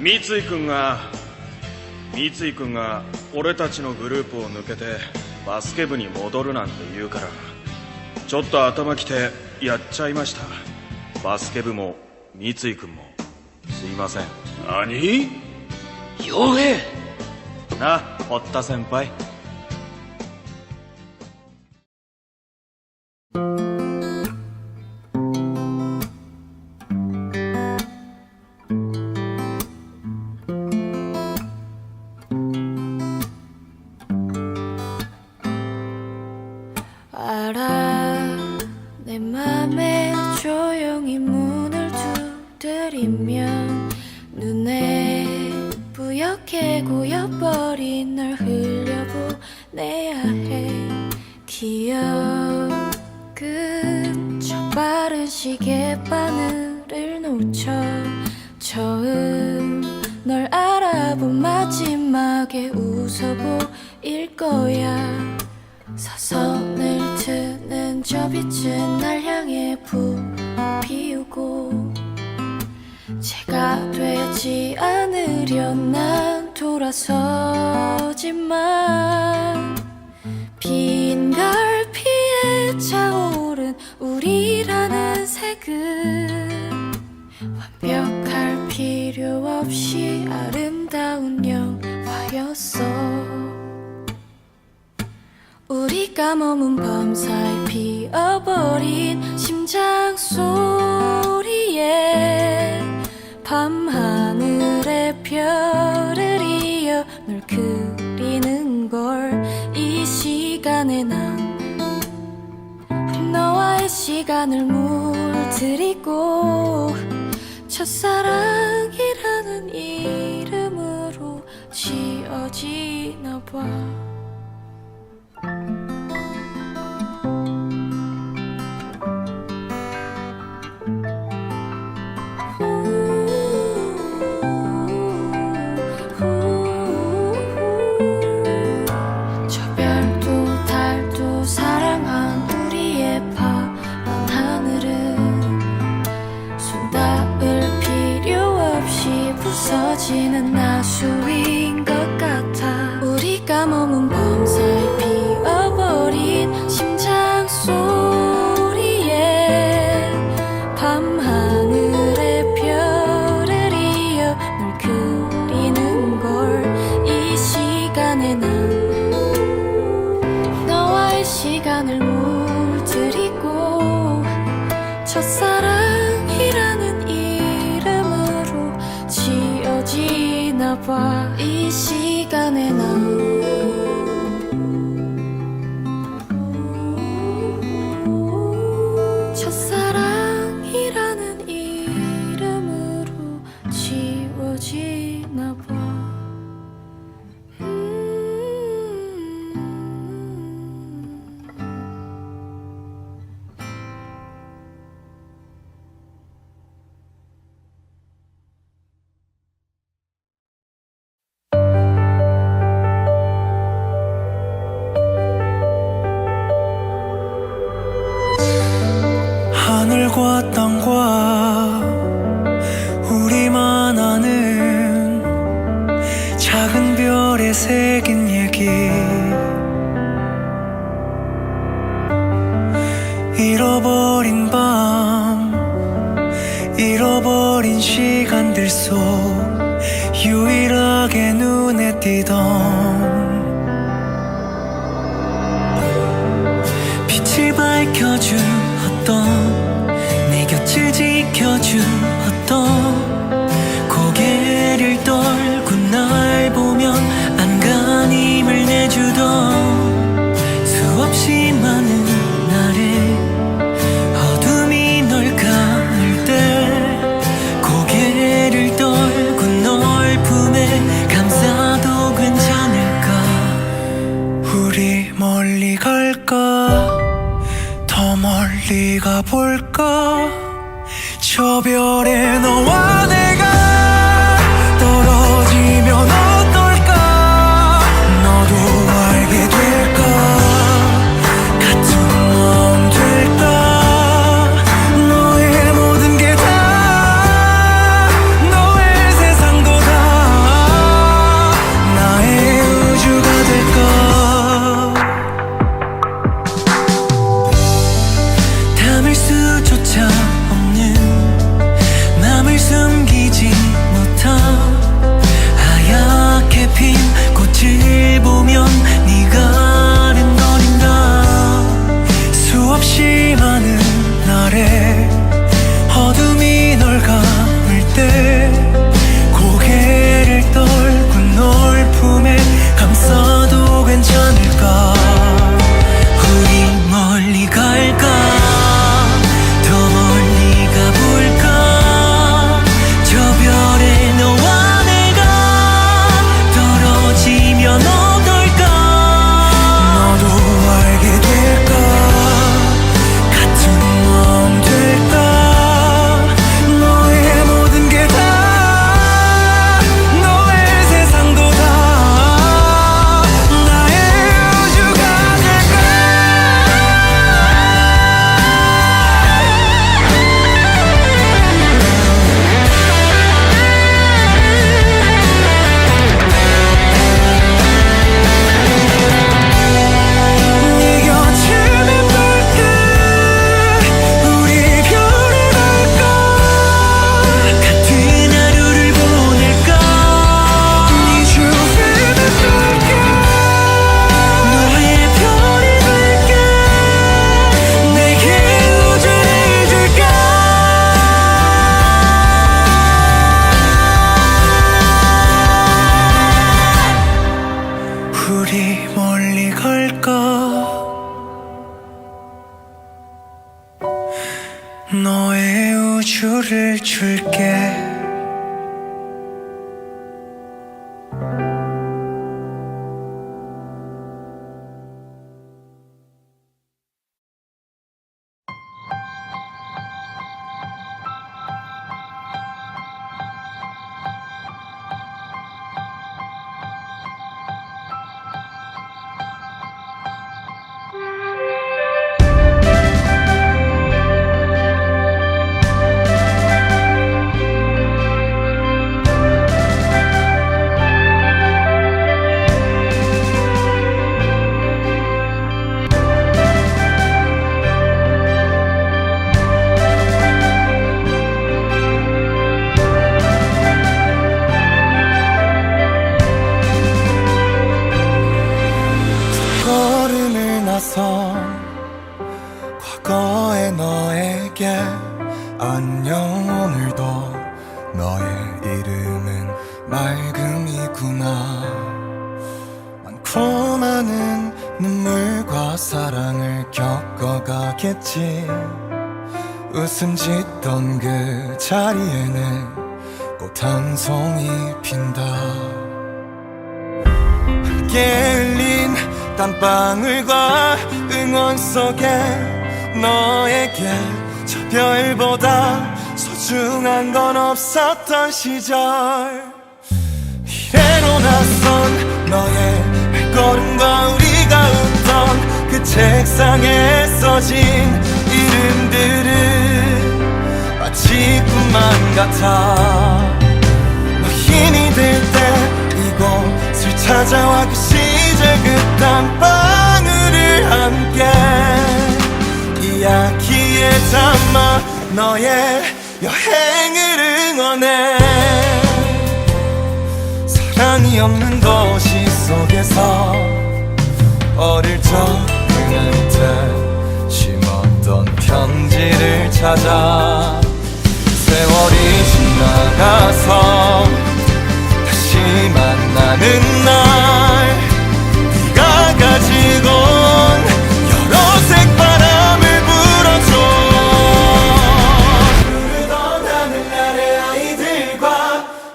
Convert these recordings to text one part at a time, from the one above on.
三井君が三井君が俺たちのグループを抜けてバスケ部に戻るなんて言うからちょっと頭きてやっちゃいました。バスケ部も三井君もすいません。何？傭兵な堀田先輩 기억은 저 빠른 시계 바늘을 놓쳐 처음 널 알아본 마지막에 웃어 보일 거야. 사선을 트는 저 빛은 날 향해 부비우고 제가 되지 않으려 난 돌아서지만 우리라는 색은 완벽할 필요 없이 아름다운 영화였어. 우리가 머문 밤 사이 피어버린 심장 소리에 밤하늘에 별을 이어 널 그리는 걸 이 시간에 난 너와의 시간을 물들이고 첫사랑이라는 이름으로 지어지나 봐 하늘과 땅과 우리만 아는 작은 별에 새긴 얘기 잃어버린 밤 잃어버린 시간들 속 유일하게 눈에 띄던 수없이 많은 날에 어둠이 널 감을 때 눈물과 사랑을 겪어가겠지. 웃음 짓던 그 자리에는 꽃 한 송이 핀다. 함께 흘린 땀방울과 응원 속에 너에게 저 별보다 소중한 건 없었던 시절. 이래로 낯선 책상에 써진 이름들은 마치 꿈만 같아. 너 힘이 들 때 이곳을 찾아와 그 시절 그 땀방울을 함께 이야기에 담아 너의 여행을 응원해. 사랑이 없는 도시 속에서 어릴 적 그한테 심었던 편지를 찾아 세월이 지나가서 다시 만나는 날 네가 가지고 온 여러 색 바람을 불어줘. 흐르던 하늘 아래 아이들과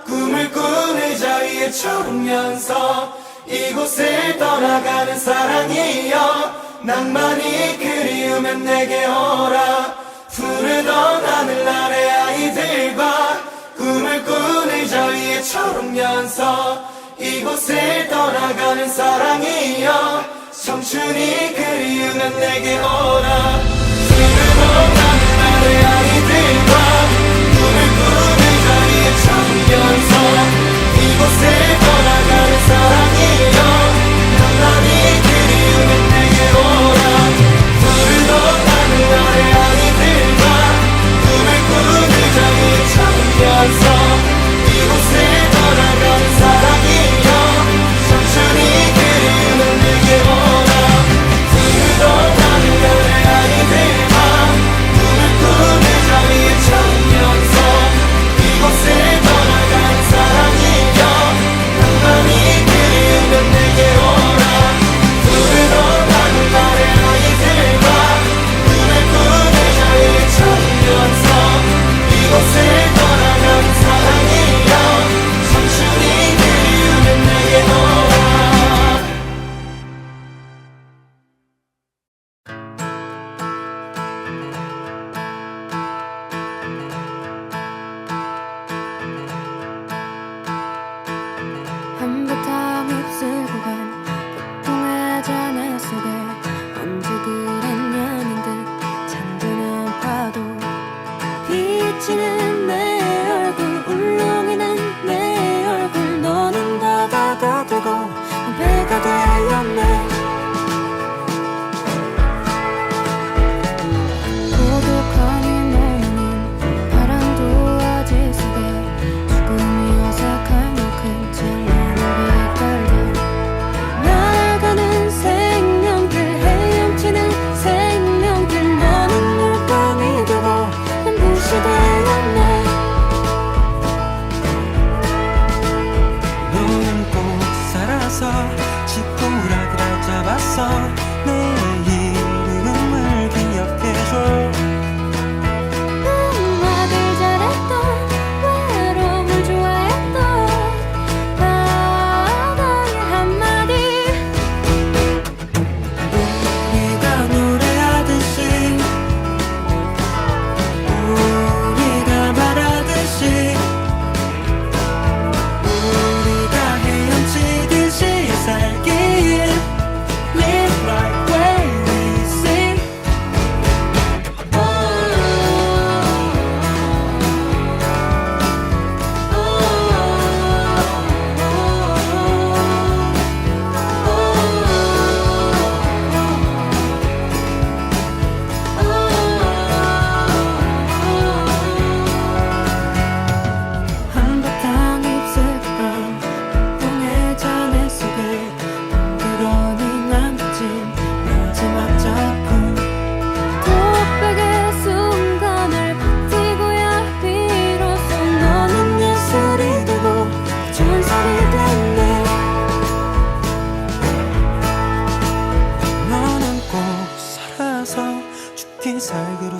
꿈을 꾸는 자위에 초르면서 이곳을 떠나가는 사랑이여 낭만이 그리우면 내게 오라. 푸르던 하늘 아래 아이들과 꿈을 꾸는 저위에 초르면서. 이곳을 떠나가는 사랑이여 청춘이 그리우면 내게 오라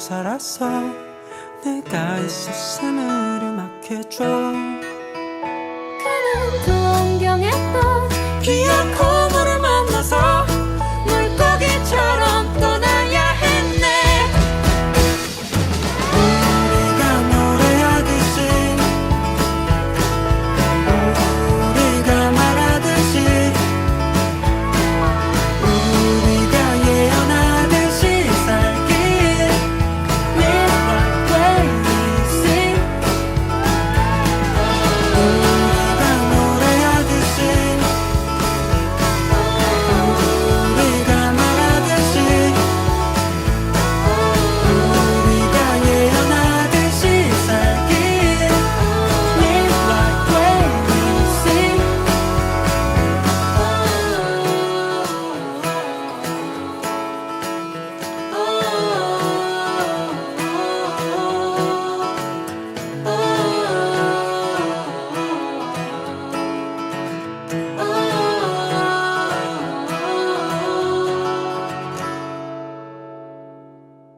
살았어 내가 있었음을 음악해줘.